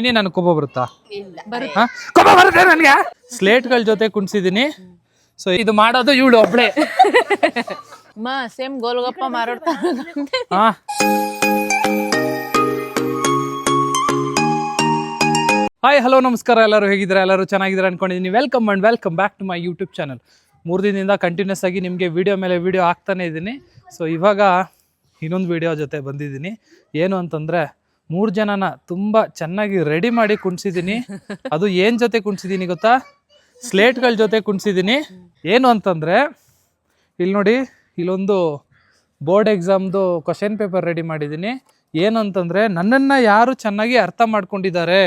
ಇನ್ನೇ ನನಗೆ ಕೋಪ ಬರುತ್ತಾ? ಹಾ? ಕೋಪ ಬರುತ್ತೆ ನನಗೆ? ಸ್ಲೇಟ್ಗಳ ಜೊತೆ ಕುಣ್ಸಿದೀನಿ. ಸೊ ಇದು ಮಾಡೋದು ಇವಳು ಒಬ್ಳೆ. ಮಾ ಸೇಮ್ ಗೋಲ್ಗಪ್ಪ ಮಾರಾಡ್ತಾ ಹಾ. ಹಾಯ್ ಹಲೋ ನಮಸ್ಕಾರ. ಎಲ್ಲರೂ ಹೇಗಿದ್ದಾರೆ? ಎಲ್ಲರೂ ಚೆನ್ನಾಗಿದ್ದಾರೆ ಅನ್ಕೊಂಡಿದ್ದೀನಿ welcome and welcome back to my YouTube channel ಮೂರು ದಿನದಿಂದ ಕಂಟಿನ್ಯೂಸ್ ಆಗಿ ನಿಮಗೆ ವಿಡಿಯೋ ಮೇಲೆ ವಿಡಿಯೋ ಹಾಕ್ತಾನೆ ಇದ್ದೀನಿ. ಸೊ ಇವಾಗ ಇನ್ನೊಂದು ವಿಡಿಯೋ ಜೊತೆ ಬಂದಿದ್ದೀನಿ. ಏನು ಅಂತಂದರೆ ಮೂರು ಜನನ ತುಂಬ ಚೆನ್ನಾಗಿ ರೆಡಿ ಮಾಡಿ ಕುಣಿಸಿದ್ದೀನಿ ಅದು ಏನು ಜೊತೆ ಕುಣಿಸಿದ್ದೀನಿ ಗೊತ್ತಾ? ಸ್ಲೇಟ್ಗಳ ಜೊತೆ ಕುಣಿಸಿದ್ದೀನಿ ಏನು ಅಂತಂದರೆ ಇಲ್ಲಿ ನೋಡಿ, ಇಲ್ಲೊಂದು ಬೋರ್ಡ್ ಎಕ್ಸಾಮ್ದು ಕ್ವಶನ್ ಪೇಪರ್ ರೆಡಿ ಮಾಡಿದ್ದೀನಿ ಏನು ಅಂತಂದರೆ, ನನ್ನನ್ನು ಯಾರು ಚೆನ್ನಾಗಿ ಅರ್ಥ ಮಾಡ್ಕೊಂಡಿದ್ದಾರೆ?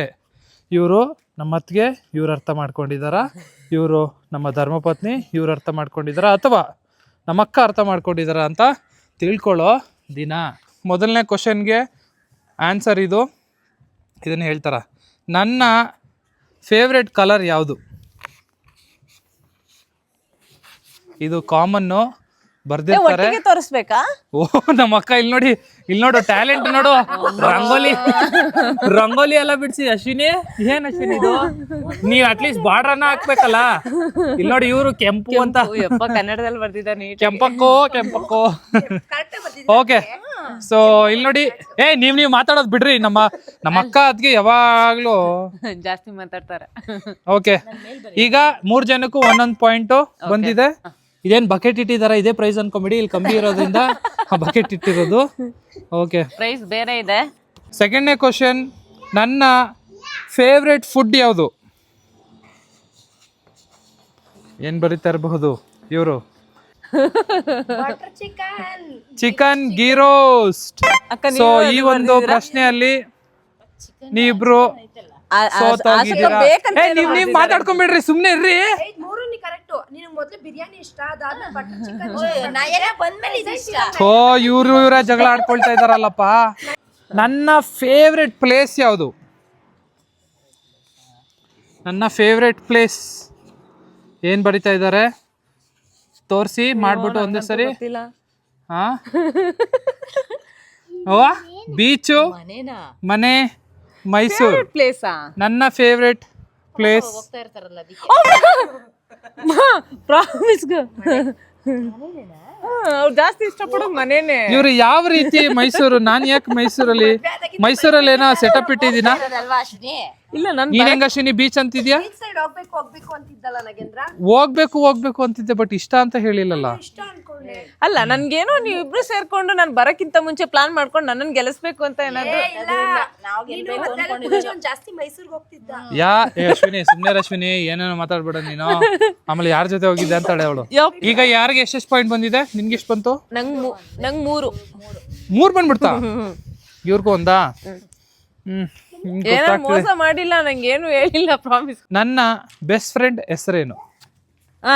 ಇವರು ನಮ್ಮತ್ತಿಗೆ ಇವ್ರು ಅರ್ಥ ಮಾಡ್ಕೊಂಡಿದ್ದಾರಾ? ಇವರು ನಮ್ಮ ಧರ್ಮಪತ್ನಿ ಇವ್ರು ಅರ್ಥ ಮಾಡ್ಕೊಂಡಿದ್ದಾರಾ? ಅಥವಾ ನಮ್ಮ ಅಕ್ಕ ಅರ್ಥ ಮಾಡ್ಕೊಂಡಿದ್ದಾರಾ ಅಂತ ತಿಳ್ಕೊಳ್ಳೋ ದಿನ. ಮೊದಲನೇ ಕ್ವಶನ್ಗೆ ಆನ್ಸರ್ ಇದು. ಇದನ್ನು ಹೇಳ್ತಾರ? ನನ್ನ ಫೇವ್ರೆಟ್ ಕಲರ್ ಯಾವುದು? ಇದು ಕಾಮನ್ನು ಬರ್ದಿರ್ತಾರೆ. ತೋರಿಸ್ಬೇಕಾ? ಓ ನಮ್ಮ ಅಕ್ಕ ಇಲ್ಲಿ ನೋಡಿ ಇಲ್ಲಿ ನೋಡು ಟ್ಯಾಲೆಂಟ್ ನೋಡು. ರಂಗೋಲಿ ರಂಗೋಲಿ ಎಲ್ಲ ಬಿಡ್ಸಿ. ಅಶ್ವಿನಿ ಏನ್ ಅಶ್ವಿನಿ ಇದು? ನೀವ್ ಅಟ್ಲೀಸ್ಟ್ ಬಾರ್ಡ್ರನ್ನ ಹಾಕ್ಬೇಕಲ್ಲ? ಇಲ್ಲಿ ನೋಡಿ ಇವರು ಕೆಂಪು ಅಂತ. ಕನ್ನಡದಲ್ಲಿ ಬರ್ದಿದ್ದಾರೆ ನೀಟ್ ಕೆಂಪಕ್ಕೋ ಕೆಂಪಕ್ಕೋ. ಓಕೆ ಸೊ ಇಲ್ಲಿ ನೋಡಿ ಏ ನೀವ್ ನೀವ್ ಮಾತಾಡೋದ್ ಬಿಡ್ರಿ ನಮ್ಮ ನಮ್ಮ ಅಕ್ಕ ಅದ್ಗೆ ಯಾವಾಗ್ಲೂ ಜಾಸ್ತಿ ಮಾತಾಡ್ತಾರೆ. ಓಕೆ ಈಗ ಮೂರ್ ಜನಕ್ಕೂ ಒಂದೊಂದ್ ಪಾಯಿಂಟ್ ಬಂದಿದೆ. ಇದೇನ್ ಬಕೆಟ್ ಇಟ್ಟಿದಾರ? ಇದೇ ಪ್ರೈಸ್ ಅನ್ಕೊಂಬಿಡಿ ಇಲ್ಲಿ ಕಮ್ಮಿ ಇರೋದ್ರಿಂದ ಬಕೆಟ್ ಇಟ್ಟಿರೋದು. ಓಕೆ ಪ್ರೈಸ್ ಬೇರೆ ಇದೆ. ಸೆಕೆಂಡ್ನೇ ಕ್ವಶನ್ ನನ್ನ ಫೇವ್ರೆಟ್ ಫುಡ್ ಯಾವುದು? ಏನ್ ಬರೀತಾ ಇರಬಹುದು ಇವರು? ಚಿಕನ್ ಗೀ ರೋಸ್ಟ್ ಸೊ ಈ ಒಂದು ಪ್ರಶ್ನೆಯಲ್ಲಿ ನೀವಿಬ್ರು ನೀವ್ ನೀವ್ ಮಾತಾಡ್ಕೊಂಬಿಡ್ರಿ ಸುಮ್ನೆ ಇರ್ರಿ. ಮೂರು ಕರೆಕ್ಟ್ ನಿನಗೆ ಮೊದಲು ಬಿರಿಯಾನಿ ಇಷ್ಟ ಅದಾದ್ಮೇಲೆ ಬಟರ್ ಚಿಕನ್ ಬಂದ್ಮೇಲೆ ಇಷ್ಟ. ಓ ಇವ್ರು ಇವ್ರ ಜಗಳ ಆಡ್ಕೊಳ್ತಾ ಇದಾರಲ್ಲಪ್ಪ. ನನ್ನ ಫೇವ್ರೆಟ್ ಪ್ಲೇಸ್ ಯಾವುದು? ನನ್ನ ಫೇವ್ರೆಟ್ ಪ್ಲೇಸ್ ಏನ್ ಬರಿತಾ ಇದ್ದಾರೆ ತೋರಿಸಿ ಮಾಡ್ಬಿಟ್ಟು ಒಂದೇ ಸರಿ. ಹಾ? ಬೀಚು ಮನೆ ಮೈಸೂರು. ಪ್ಲೇಸಾ ನನ್ನ ಫೇವ್ರೆಟ್ ಪ್ಲೇಸ್ ಪ್ರಾಮಿಸ್ ಅವ್ರು ಜಾಸ್ತಿ ಇಷ್ಟಪಡೋದು ಮನೇನೆ. ಇವ್ರು ಯಾವ ರೀತಿ ಮೈಸೂರು ನಾನ್ ಯಾಕೆ ಮೈಸೂರಲ್ಲಿ ಮೈಸೂರಲ್ಲಿ ಏನೋ ಸೆಟಪ್ ಇಟ್ಟಿದ್ದೀನಾ? ಇಲ್ಲ ನನ್ ನೀನ್ ಹೆಂಗ ಅಶ್ವಿನಿ ಬೀಚ್ ಅಂತಿದ್ಯಾ? ಸೈಡ್ ಹೋಗ್ಬೇಕು ಹೋಗ್ಬೇಕು ಅಂತಿದ್ದಲ್ಲ ನಾಗೇಂದ್ರ? ಹೋಗ್ಬೇಕು ಹೋಗ್ಬೇಕು ಅಂತಿದ್ದೆ ಬಟ್ ಇಷ್ಟ ಅಂತ ಹೇಳಿಲ್ಲಲ್ಲ. ಇಷ್ಟ ಅಲ್ಲ ನನ್ಗೇನೋ ನೀವು ಇಬ್ರು ಸೇರ್ಕೊಂಡು ನಾನು ಬರಕ್ಕಿಂತ ಮುಂಚೆ ಪ್ಲಾನ್ ಮಾಡ್ಕೊಂಡು ನನ್ನನ್ನು ಗೆಲ್ಲಿಸ್ಬೇಕು ಅಂತ ಏನಾದ್ರು ಜಾಸ್ತಿ ಮೈಸೂರ್ಗೆ ಹೋಗ್ತಿದ್ದ. ಯಾ ಏ ಅಶ್ವಿನಿ ಸುಮ್ನೆ ಅಶ್ವಿನಿ ಏನೇನೋ ಮಾತಾಡ್ಬೇಡ ನೀನು. ಆಮೇಲೆ ಯಾರ ಜೊತೆ ಹೋಗಿದ್ದೆ ಅಂತಾಳೆ ಅವಳು. ಯಪ್. ಈಗ ಯಾರಿಗೆ ಎಷ್ಟೆಷ್ಟು ಪಾಯಿಂಟ್ ಬಂದಿದೆ? ನಿನ್ಗೆ ಎಷ್ಟು ಬಂತು? ನಂಗ್ ಮೂ- ನಂಗ್ ಮೂರು. ಮೂರ್ ಬಂದ್ಬಿಡ್ತಾ? ಇವ್ರಿಗೂ ಒಂದಾ? ಹ್ಮ್. ಹ್ಮ್, ಏನೋ ಗೊತ್ತಾಗ್ತಿದೆ. ಮೋಸ ಮಾಡಿಲ್ಲ ನಂಗೇನು ಹೇಳಿಲ್ಲ ಪ್ರಾಮಿಸ್ ನನ್ನ ಬೆಸ್ಟ್ ಫ್ರೆಂಡ್ ಹೆಸರೇನು? ಹಾ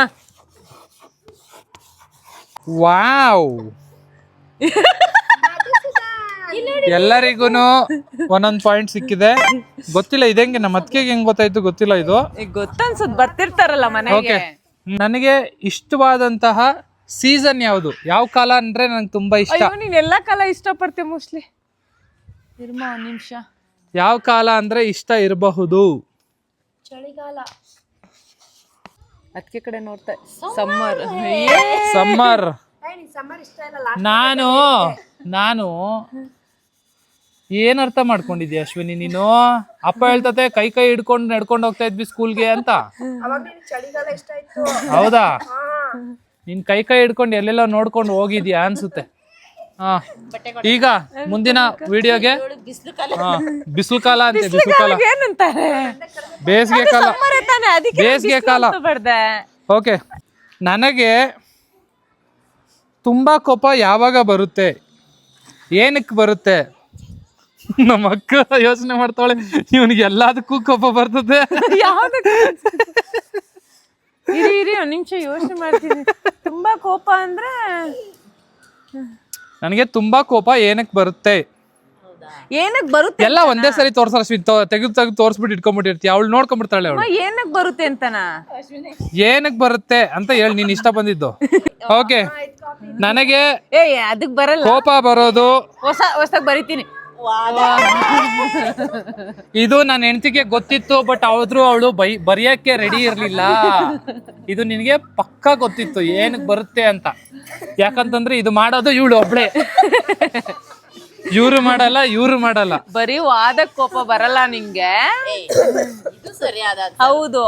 ವಾವ್. ಎಲ್ಲರಿಗೂ ಒಂದೊಂದ್ ಪಾಯಿಂಟ್ ಸಿಕ್ಕಿದೆ. ಗೊತ್ತಿಲ್ಲ ಇದಂಗೆ ನಮ್ಮ ಅತ್ತಿಗೆಗೆ ಹೆಂಗ್ ಗೊತ್ತಾಯ್ತು? ಗೊತ್ತಿಲ್ಲ ಇದು. ಗೊತ್ತನ್ಸುತ್ತೆ ಗೊತ್ತನ್ಸದ್ ಬರ್ತಿರ್ತಾರಲ್ಲ ಮನೆಗೆ. ಓಕೆ ನನಗೆ ಇಷ್ಟವಾದಂತಹ ಸೀಸನ್ ಯಾವುದು? ಯಾವ ಕಾಲ ಅಂದ್ರೆ ನಂಗೆ ತುಂಬಾ ಇಷ್ಟ. ಅಯ್ಯೋ ನೀನ್ ಎಲ್ಲಾ ಕಾಲ ಇಷ್ಟಪಡ್ತೀಯ ಮೋಸ್ಟ್ಲಿ? ಇರ್ಮ ಒಂದ್ ನಿಮಿಷ. ಯಾವ ಕಾಲ ಅಂದ್ರೆ ಇಷ್ಟ ಇರಬಹುದು? ಚಳಿಗಾಲ. ಅದಕ್ಕೆ ಕಡೆ ನೋಡ್ತಾ ಸಮ್ಮರ್ ಸಮ್ಮರ್ ಏ. ನೀನ್ ಸಮ್ಮರ್ ಇಷ್ಟ ಇಲ್ಲ ನಾನು ನಾನು ಏನ್ ಅರ್ಥ ಮಾಡ್ಕೊಂಡಿದ್ಯಾ ಅಶ್ವಿನಿ? ನೀನು ಅಪ್ಪ ಹೇಳ್ತತೆ ಕೈ ಕೈ ಹಿಡ್ಕೊಂಡು ನಡ್ಕೊಂಡು ಹೋಗ್ತಾ ಇದ್ವಿ ಸ್ಕೂಲ್ಗೆ ಅಂತ. ಅವಾಗ ನಿನ್ ಚಳಿಗಾಲ ಇಷ್ಟ ಆಯ್ತು ಹೌದಾ? ನಿನ್ ಕೈ ಕೈ ಹಿಡ್ಕೊಂಡು ಎಲ್ಲೆಲ್ಲ ನೋಡ್ಕೊಂಡು ಹೋಗಿದ್ಯಾ ಅನ್ಸುತ್ತೆ. ಹಾ. ಈಗ ಮುಂದಿನ ವಿಡಿಯೋಗೆ ಬಿಸಿಲು ಕಾಲ. ಅಂತ ಬಿಸಿಲು ಕಾಲ. ಏನಂತಾರೆ? ಬೇಸಿಗೆ ಕಾಲ. ಬೇಸಿಗೆ ಕಾಲ. ಓಕೆ. ನನಗೆ ತುಂಬಾ ಕೋಪ ಯಾವಾಗ ಬರುತ್ತೆ? ಏನಕ್ಕೆ ಬರುತ್ತೆ? ನಮ್ಮ ಅಕ್ಕ ಯೋಚನೆ ಮಾಡ್ತಾಳೆ ಇವನಿಗೆ ಎಲ್ಲದಕ್ಕೂ ಕೋಪ ಬರ್ತದೆ. ಇರಿ ಇರಿ ಒಂದ್ ನಿಮಿಷ ಯೋಚನೆ ಮಾಡ್ತೀನಿ. ತುಂಬಾ ಕೋಪ ಅಂದ್ರೆ ನನಗೆ ತುಂಬಾ ಕೋಪ ಏನಕ್ಕೆ ಬರುತ್ತೆ? ಏನಕ್ ಬರುತ್ತೆ ಎಲ್ಲ ಒಂದೇ ಸರಿ ತೋರ್ಸಲ್ಲ ಅಶ್ವಿನ್ ತೆಗೆದು ತೆಗೆದು ತೋರಿಸ್ಬಿಟ್ಟು ಇಟ್ಕೊಂಡ್ಬಿಟ್ಟಿರ್ತೀಯ. ಅವಳು ನೋಡ್ಕೊಂಡ್ಬಿಡ್ತಾಳೆ ಅವಳು. ಏನಕ್ ಬರುತ್ತೆ ಅಂತನಾ? ಏನಕ್ಕೆ ಬರುತ್ತೆ ಅಂತ ಹೇಳಿ ನೀನ್ ಇಷ್ಟ ಬಂದಿದ್ದು. ಓಕೆ ನನಗೆ ಏ ಅದಕ್ ಬರಲ್ಲ. ಕೋಪ ಬರೋದು. ಹೊಸ ಹೊಸಕ್ಕೆ ಬರಿತೀನಿ. ಇದು ನನ್ನ ಹೆಂಡತಿಗೆ ಗೊತ್ತಿತ್ತು ಬಟ್ ಆದ್ರೂ ಅವಳು ಬೈ ಬರೆಯಕ್ಕೆ ರೆಡಿ ಇರ್ಲಿಲ್ಲ. ಇದು ನಿನಗೆ ಪಕ್ಕ ಗೊತ್ತಿತ್ತು ಏನಕ್ಕೆ ಬರುತ್ತೆ ಅಂತ. ಯಾಕಂತಂದ್ರೆ ಇದು ಮಾಡೋದು ಇವಳು ಒಬ್ಳೆ. ಇವ್ರು ಮಾಡಲ್ಲ ಇವ್ರು ಮಾಡಲ್ಲ. ಬರೀ ವಾದ ಕೋಪ ಬರಲ್ಲ ನಿಂಗೆ. ಇದು ಸರಿಯಾದ ಹೌದು.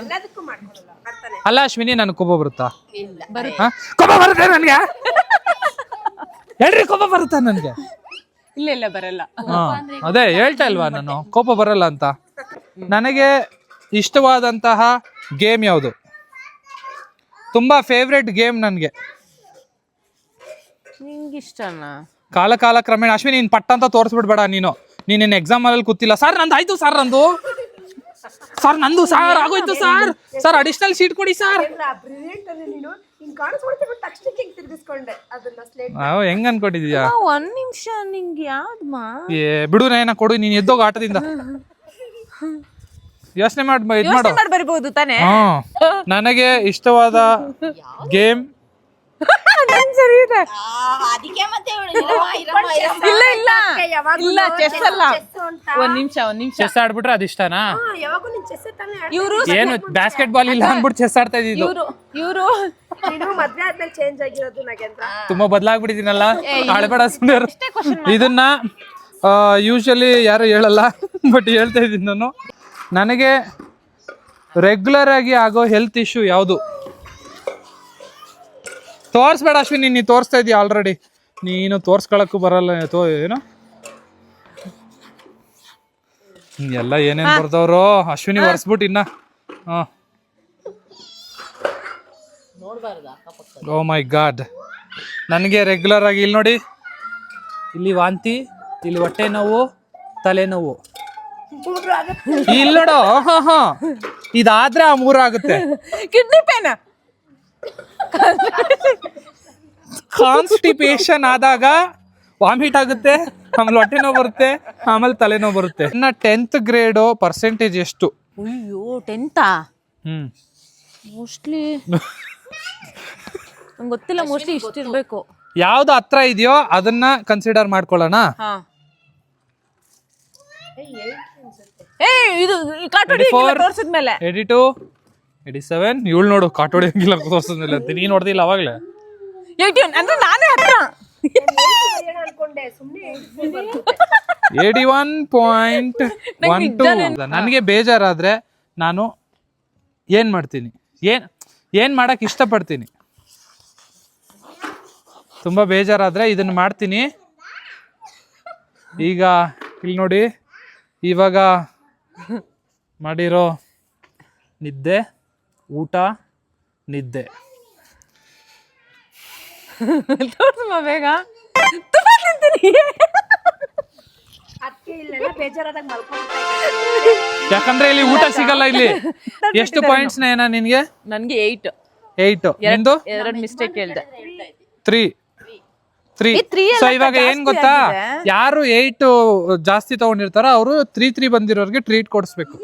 ಎಲ್ಲದಕ್ಕೂ ಮಾಡ್ಕೊಳಲ್ಲ ಅಲ್ಲ ಅಶ್ವಿನಿ ನನ್ ಕೋಪ ಬರುತ್ತಾ? ಇಲ್ಲ. ಹಾ? ಕೋಪ ಬರುತ್ತೆ ನನ್ಗೆ? ಹೇಳ್ರಿ ಕೋಪ ಬರುತ್ತಾ ನನ್ಗೆ? ಇಲ್ಲ ಇಲ್ಲ ಬರಲ್ಲ. ಹಾ. ಅದೇ ಹೇಳ್ತಾ ಇಲ್ವಾ ನಾನು? ಕೋಪ ಬರಲ್ಲ ಅಂತ? ನನಗೆ ಇಷ್ಟವಾದಂತಹ ಗೇಮ್ ಯಾವುದು? ತುಂಬಾ ಫೇವ್ರೆಟ್ ಗೇಮ್ ನನಗೆ. ನಿಂಗೆ ಇಷ್ಟನಾ ಕಾಲ ಕಾಲ ಕ್ರಮೇಣ ಅಶ್ವಿನಿ ನೀನ್ ಪಟ್ಟ ಅಂತ ತೋರಿಸ್ಬಿಡ್ಬೇಡ ನೀನು. ನೀನ್ ನಿನ್ನ ಎಕ್ಸಾಮ್ ಅಲ್ಲಿ ಕೂತಿಲ್ಲ. ಸರ್ ನಂದು ಆಯ್ತು ಸರ್ ನಂದು. ಸರ್ ನಂದು ಸರ್ ಆಗೋಯ್ತು ಸರ್ ಸರ್ ಅಡಿಷನಲ್ ಸೀಟ್ ಕೊಡಿ ಸರ್ ಬಿಟ್ಟು ತಕ್ಷಣಕ್ಕೆ ಹಿಂಗ್ ತಿರ್ಗಿಸ್ಕೊಂಡೆ ಅದನ್ನ ಸ್ಲೇಟ್ ನಾವು ಹೆಂಗ್ ಅನ್ಕೊಂಡಿದ್ಯಾ? ಒಂದ್ ನಿಮಿಷ ನಿಂಗೆ ಯಾವ್ದಮ್ಮ ಏ ಬಿಡು ನಯನ ಕೊಡು ನೀನ್ ಎದ್ದೋಗ ಆಟದಿಂದ. ಯೋಚನೆ ಮಾಡಿ ಇದ್ ಮಾಡು. ಯೋಚನೆ ಮಾಡಿ ಬರಿಬಹುದು ತಾನೇ? ಹಾ ನನಗೆ ಇಷ್ಟವಾದ ಗೇಮ್ ಸರಿ ಇದೆ. ಅದಕ್ಕೆ ಮತ್ತೆ. ಇಲ್ಲ ಇಲ್ಲ. ಇಲ್ಲ ಚೆಸ್ ಅಲ್ಲ. ಒಂದ್ ನಿಮಿಷ ಒಂದ್ ನಿಮಿಷ. ಚೆಸ್ ಆಡ್ಬಿಟ್ರೆ ಅದಿಷ್ಟನಾ ಯಾವಾಗೂ ನೀನ್ ಚೆಸ್ ತಾನೇ ಆಡ್ತಾ ಏನು ಬ್ಯಾಸ್ಕೆಟ್ ಬಾಲ್ ಇಲ್ಲ ಅಂದ್ಬಿಟ್ಟು ಚೆಸ್ ಆಡ್ತಾ ಇದ್ದಿದ್ದು? ಇವರು ಇವ್ರು. ನೀನು ಮದ್ವೆ ಆದ್ಮೇಲೆ ಚೇಂಜ್ ಆಗಿರೋದು ನಾಗೇಂದ್ರ? ತುಂಬಾ ಬದಲಾಗ್ಬಿಟ್ಟಿದ್ದೀನಲ್ಲ? ಆಳ್ಬೇಡ ಸುಂದರ್ ಇದನ್ನ ಯೂಶಲಿ ಯಾರು ಹೇಳಲ್ಲ ಬಟ್ ಹೇಳ್ತಾ ಇದ್ದೀನಿ ನಾನು. ನನಗೆ ರೆಗ್ಯುಲರ್ ಆಗಿ ಆಗೋ ಹೆಲ್ತ್ ಇಶ್ಯೂ ಯಾವುದು? ತೋರಿಸ್ಬೇಡ ಅಶ್ವಿನಿ ನೀನು ತೋರಿಸ್ತಾ ಇದೀಯ ಆಲ್ರೆಡಿ ನೀನು ತೋರ್ಸ್ಕೊಳಕ್ಕೂ ಬರಲ್ಲ ತೋ ಏನು? ಎಲ್ಲ ಏನೇನು ಬರ್ದವ್ರು? ಅಶ್ವಿನಿ ಒರೆಸ್ಬಿಟ್ಟು ಇನ್ನ. ಹಾ. ಓ ಮೈ ಗಾಡ್ ನನಗೆ ರೆಗ್ಯುಲರ್ ಆಗಿ ಇಲ್ಲಿ ನೋಡಿ. ಇಲ್ಲಿ ವಾಂತಿ ಇಲ್ಲಿ ಹೊಟ್ಟೆ ನೋವು ತಲೆನೋವು ಇಲ್ಲಿ ನೋಡು ಹಾ ಹಾ. ಇದಾದ್ರೆ ಆ ಮೂರಾಗುತ್ತೆ. Kidney pain. ಕಾನ್ಸ್ಟಿಪೇಷನ್ ಆದಾಗ ವಾಮಿಟ್ ಆಗುತ್ತೆ ಆಮೇಲೆ ಹೊಟ್ಟೆ ನೋವು ಬರುತ್ತೆ ಆಮೇಲೆ ತಲೆನೋವು ಬರುತ್ತೆ. ನನ್ನ ಟೆಂತ್ ಗ್ರೇಡ್ ಪರ್ಸೆಂಟೇಜ್ ಎಷ್ಟು? ಅಯ್ಯೋ ಟೆಂತಾ ಹ್ಮ್. ಮೋಸ್ಟ್ಲಿ ನಂಗೆ ಗೊತ್ತಿಲ್ಲ ಮೋಸ್ಟ್ಲಿ ಇಷ್ಟಿರ್ಬೇಕು ಯಾವ್ದು ಹತ್ರ ಇದೆಯೋ ಅದನ್ನ ಕನ್ಸಿಡರ್ ಮಾಡ್ಕೊಳ್ಳೋಣ. ಹಾ. ಏ ಇದು ಕಾಟೋಡಿ ತೋರ್ಸಿದ್ಮೇಲೆ. ತೋರಿಸಿದ್ಮೇಲೆ ಟು ಏಯ್ಟಿ ಸೆವೆನ್ ಇವಳು ನೋಡು ಕಾಟ ಹಂಗಿಲ್ಲ ತೋರಿಸಿದ್ಮೇಲೆ. ಅಂತ ನೀನು ನೋಡ್ದಿಲ್ಲ ಅವಾಗಲೇ? ಅಂದ್ರೆ ನಾನೇ ಹತ್ರ eighty one point one two ನನಗೆ ಬೇಜಾರಾದ್ರೆ ನಾನು ಏನ್ ಮಾಡ್ತೀನಿ? ಏನ್ ಏನ್ ಮಾಡಕ್ ಇಷ್ಟಪಡ್ತೀನಿ? ತುಂಬಾ ಬೇಜಾರಾದ್ರೆ ಇದನ್ನ ಮಾಡ್ತೀನಿ. ಈಗ ಇಲ್ಲಿ ನೋಡಿ ಇವಾಗ ಮಾಡಿರೋ ನಿದ್ದೆ. ಊಟ ನಿದ್ದೆ. ತೋರ್ಸಮ್ಮ ಬೇಗ? ಯಾಕಂದ್ರೆ ಇಲ್ಲಿ ಊಟ ಸಿಗಲ್ಲ ಇಲ್ಲಿ. ಎಷ್ಟು ಪಾಯಿಂಟ್ಸ್ ಏನ ನಿನ್ಗೆ? ನನ್ಗೆ ಏಯ್ಟ್ ಏಯ್ಟ್ ನಿಂದು? ಎರಡು ಮಿಸ್ಟೇಕ್ ಹೇಳ್ದೆ. ತ್ರೀ ತ್ರೀ ಸೊ ಇವಾಗ ಏನ್ ಗೊತ್ತಾ? ಯಾರು ಏಯ್ಟ್ ಜಾಸ್ತಿ ತಗೊಂಡಿರ್ತಾರೋ ಅವರು ತ್ರೀ ತ್ರೀ ಬಂದಿರೋರ್ಗೆ ಟ್ರೀಟ್ ಕೊಡಿಸ್ಬೇಕು.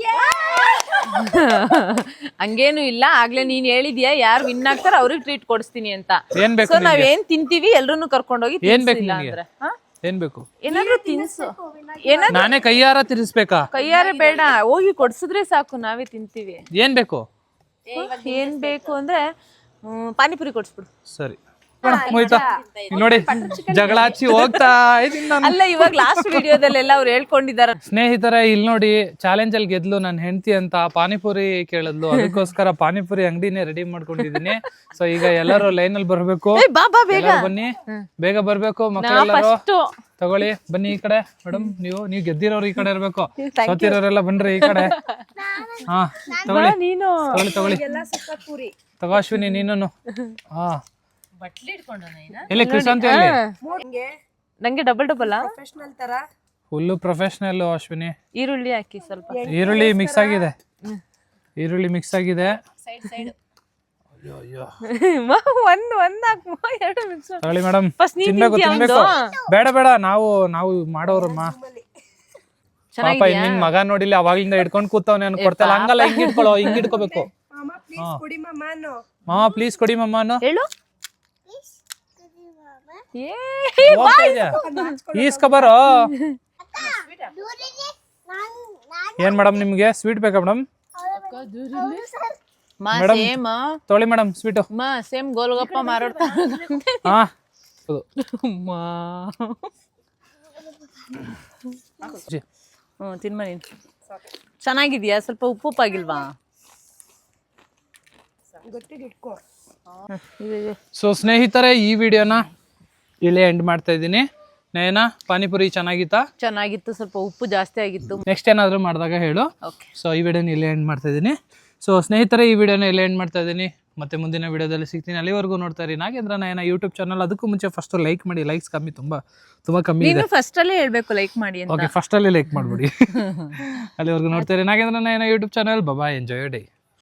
ಹಂಗೇನು ಇಲ್ಲ. ಆಗ್ಲೇ ನೀನ್ ಹೇಳಿದ್ಯಾ ಯಾರು ವಿನ್ ಆಗ್ತಾರ ಅವ್ರಿಗೆ ಟ್ರೀಟ್ ಕೊಡಿಸ್ತೀನಿ ಅಂತ. ಏನ್ ಬೇಕು ಸೊ ನಾವ್ ಏನ್ ತಿಂತೀವಿ ಎಲ್ರು ಕರ್ಕೊಂಡೋಗಿ ಏನ್ ಬೇಕು ತಿನ್ಸಿಲ್ಲ ನಿನ್ಗೆ? ಅಂದ್ರೆ. ಹಾ? ಏನ್ ಬೇಕು? ಏನಾದ್ರು ತಿನ್ಸು. ಏನಾದ್ರು ನಾನೇ ಕೈಯಾರ ತಿರ್ಸ್ಬೇಕಾ ಕೈಯಾರೆ ಬೇಡ. ಹೋಗಿ ಕೊಡ್ಸಿದ್ರೆ ಸಾಕು ನಾವೇ ತಿಂತೀವಿ. ಏನ್ ಬೇಕು? ಏನ್ ಬೇಕು ಅಂದ್ರೆ ಹ್ಮ್, ಪಾನಿಪುರಿ ಕೊಡ್ಸ್ಬಿಡು. ಸರಿ. ಹೋಯ್ತಾ ನೋಡಿ ಜಗಳ ಹಚ್ಚಿ ಹೋಗ್ತಾ ಇದೀನಿ ನಾನು. ಅಲ್ಲ ಇವಾಗ ಲಾಸ್ಟ್ ವಿಡಿಯೋದಲ್ಲೆಲ್ಲ ಅವ್ರು ಹೇಳ್ಕೊಂಡಿದ್ದಾರೆ. ಸ್ನೇಹಿತರೆ ಇಲ್ಲಿ ನೋಡಿ ಚಾಲೆಂಜ್ ಅಲ್ಲಿ ಗೆದ್ಲು ನನ್ನ ಹೆಂಡತಿ ಅಂತ ಪಾನಿಪುರಿ ಕೇಳಿದ್ಲು. ಅದಕ್ಕೋಸ್ಕರ ಪಾನಿಪುರಿ ಅಂಗಡಿನೇ ರೆಡಿ ಮಾಡ್ಕೊಂಡಿದೀನಿ ಸೊ ಈಗ ಎಲ್ಲರೂ ಲೈನ್ ಅಲ್ಲಿ ಬರ್ಬೇಕು. ಏ, ಬಾ ಬಾ ಬೇಗ. ಎಲ್ಲರೂ ಬನ್ನಿ. ಬೇಗ ಬರ್ಬೇಕು ಮಕ್ಕಳೆಲ್ಲರೂ ಫಸ್ಟ್ ತಗೊಳ್ಳಿ ಬನ್ನಿ ಈ ಕಡೆ. ಮೇಡಮ್ ನೀವು ನೀವು ಗೆದ್ದಿರೋರು ಈ ಕಡೆ ಇರ್ಬೇಕು. ಸೋತಿರೋರೆಲ್ಲ ಬನ್ರಿ ಈ ಕಡೆ. ಹಾ ತಗೊಳ್ಳಿ. ನೀನು. ತಗೊಳ್ಳಿ ತಗೊಳ್ಳಿ. ತಗೋ ಅಶ್ವಿನಿ ನೀನು ಹಾ. ಎಲ್ಲಿ ಕೃಷ್ಣ ಎಲ್ಲಿ? ನಂಗೆ ಡಬಲ್ ಡಬಲ್ ಪ್ರೊಫೆಷನಲ್ ತರ. Full professional Ashwini. ಈರುಳ್ಳಿ ಹಾಕಿ ಸ್ವಲ್ಪ. ಈರುಳ್ಳಿ ಮಿಕ್ಸ್ ಆಗಿದೆ. ಈರುಳ್ಳಿ ಮಿಕ್ಸ್ ಆಗಿದೆ. ಸೈಡ್ ಸೈಡ್ ಅಯ್ಯೋ ಅಯ್ಯೋ ಒಂದ್ ಒಂದ್ ಹಾಕ್. ಎರಡು ಮಿಕ್ಸ್ ತಗೊಳ್ಳಿ ಮೇಡಮ್ First ನೀನ್ ತಿನ್ಬೇಕು ತಿನ್ಬೇಕು. ಬೇಡ ಬೇಡ. ನಾವು ನಾವು ಮಾಡೋರಮ್ಮ. ಪಾಪ ನಿನ್ ಮಗ ನೋಡಿಲ್ಲ ಅವಾಗ್ಲಿಂದ ಹಿಡ್ಕೊಂಡ್ ಕೂತವ್ನೆ ಅನ್ ಹಂಗಲ್ಲ ಹಿಂಗ್ ಇಟ್ಕೊಳ್ಳೋ ಹಿಂಗ್ ಇಟ್ಕೋಬೇಕು. ಮಾಮ ಪ್ಲೀಸ್ ಕೊಡಿ ಮಮ್ಮ ಅನ್ನೋ ಹೇಳು. ಹೋಗ್ತಾ ಏನ್ ಮೇಡಮ್ ನಿಮ್ಗೆ? ಸ್ವೀಟ್ ಬೇಕಾ ಮೇಡಮ್ ಮಾ Madam. ಸೇಮ್ ತೊಳಿ ಮೇಡಮ್ ಸ್ವೀಟು ಮಾ ಸೇಮ್ ಗೋಲ್ಗಪ್ಪ ಮಾರಾಡ್ತಾ ಹಾಂ. ಹೌದು. ಹ್ಞೂ ತಿನ್ಮ ನೀನು. ಚೆನ್ನಾಗಿದ್ಯಾ? ಸ್ವಲ್ಪ ಉಪ್ಪು ಉಪ್ಪಾಗಿಲ್ವಾ? ಹ್ಮ್, ಇದೆ, ಇದೆ. ಸೊ ಸ್ನೇಹಿತರೆ ಈ ವಿಡಿಯೋನ ಇಲ್ಲೇ ಎಂಡ್ ಮಾಡ್ತಾ ಇದ್ದೀನಿ. ನಯನ ಪಾನಿಪುರಿ ಚೆನ್ನಾಗಿತ್ತಾ? ಚೆನ್ನಾಗಿತ್ತು ಸ್ವಲ್ಪ ಉಪ್ಪು ಜಾಸ್ತಿ ಆಗಿತ್ತು. ನೆಕ್ಸ್ಟ್ ಏನಾದರೂ ಮಾಡಿದಾಗ ಹೇಳು. ಸೊ ಈ ವಿಡಿಯೋನ ಇಲ್ಲೇ ಎಂಡ್ ಮಾಡ್ತಾ ಇದ್ದೀನಿ. ಸೊ ಸ್ನೇಹಿತರೆ ಈ ವಿಡಿಯೋನ ಇಲ್ಲೇ ಎಂಡ್ ಮಾಡ್ತಾ ಇದ್ದೀನಿ. ಮತ್ತೆ ಮುಂದಿನ ವಿಡಿಯೋದಲ್ಲಿ ಸಿಗ್ತೀನಿ. ಅಲ್ಲಿವರೆಗೂ ನೋಡ್ತಾ ಇರಿ. ನಾಗೇಂದ್ರ ನಯನ ಯೂಟ್ಯೂಬ್ ಚಾನಲ್ ಅದಕ್ಕೂ ಮುಂಚೆ ಫಸ್ಟ್ ಲೈಕ್ ಮಾಡಿ. ಲೈಕ್ಸ್ ಕಮ್ಮಿ ತುಂಬ ತುಂಬ ಕಮ್ಮಿ ಇದೆ. ಫಸ್ಟ್ ಅಲ್ಲೇ ಹೇಳ್ಬೇಕು ಲೈಕ್ ಮಾಡಿ ಓಕೆ ಅಲ್ಲೇ ಲೈಕ್ ಮಾಡ್ಬಿಡಿ. ಅಲ್ಲಿವರೆಗೂ ನೋಡ್ತಾ ಇರಿ. ನಾಗೇಂದ್ರ ನಯನ ಯೂಟ್ಯೂಬ್ ಚಾನಲ್ ಬಬಾ ಎಂಜಾಯ್ ಡೇ